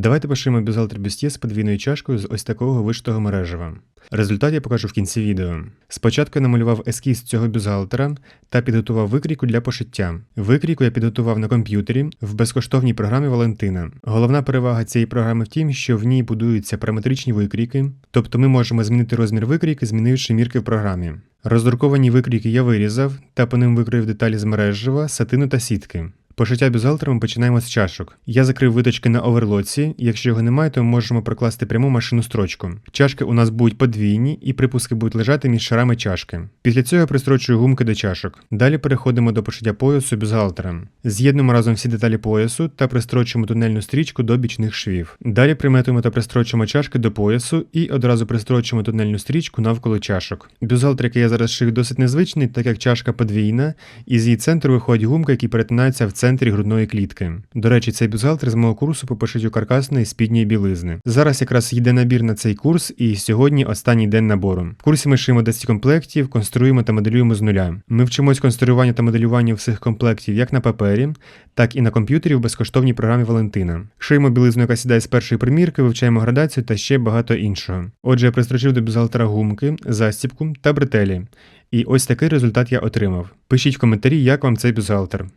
Давайте пошиємо бюзгалтер бюстє з подвійною чашкою з ось такого вишитого мережева. Результат я покажу в кінці відео. Спочатку я намалював ескіз цього бюзгалтера та підготував викрійку для пошиття. Викрійку я підготував на комп'ютері в безкоштовній програмі Валентина. Головна перевага цієї програми в тім, що в ній будуються параметричні викрійки, тобто ми можемо змінити розмір викрійки, змінивши мірки в програмі. Роздруковані викрійки я вирізав та по ним викроїв деталі з мережева, сатину та сітки. Пошиття бюзгалтера ми починаємо з чашок. Я закрив виточки на оверлоці. Якщо його немає, то можемо прокласти пряму машину строчку. Чашки у нас будуть подвійні і припуски будуть лежати між шарами чашки. Після цього я пристрочую гумки до чашок. Далі переходимо до пошиття поясу бюзгалтера. З'єднуємо разом всі деталі поясу та пристрочуємо тунельну стрічку до бічних швів. Далі приметуємо та пристрочуємо чашки до поясу і одразу пристрочуємо тунельну стрічку навколо чашок. Бюзгалтер, який я зараз шию, досить незвичний, так як чашка подвійна, і з її центру виходять гумки, які перетинаються в центрі грудної клітки. До речі, цей бюзгалтер з мого курсу по пошиттю каркасної спідньої білизни. Зараз якраз йде набір на цей курс, і сьогодні останній день набору. В курсі ми шиємо 10 комплектів, конструюємо та моделюємо з нуля. Ми вчимось конструюванню та моделюванню всіх комплектів як на папері, так і на комп'ютері в безкоштовній програмі Валентина. Шиємо білизну, яка сідає з першої примірки, вивчаємо градацію та ще багато іншого. Отже, я пристрочив до бюзгалтера гумки, застібку та бретелі. І ось такий результат я отримав. Пишіть в коментарі, як вам цей бюзгалтер.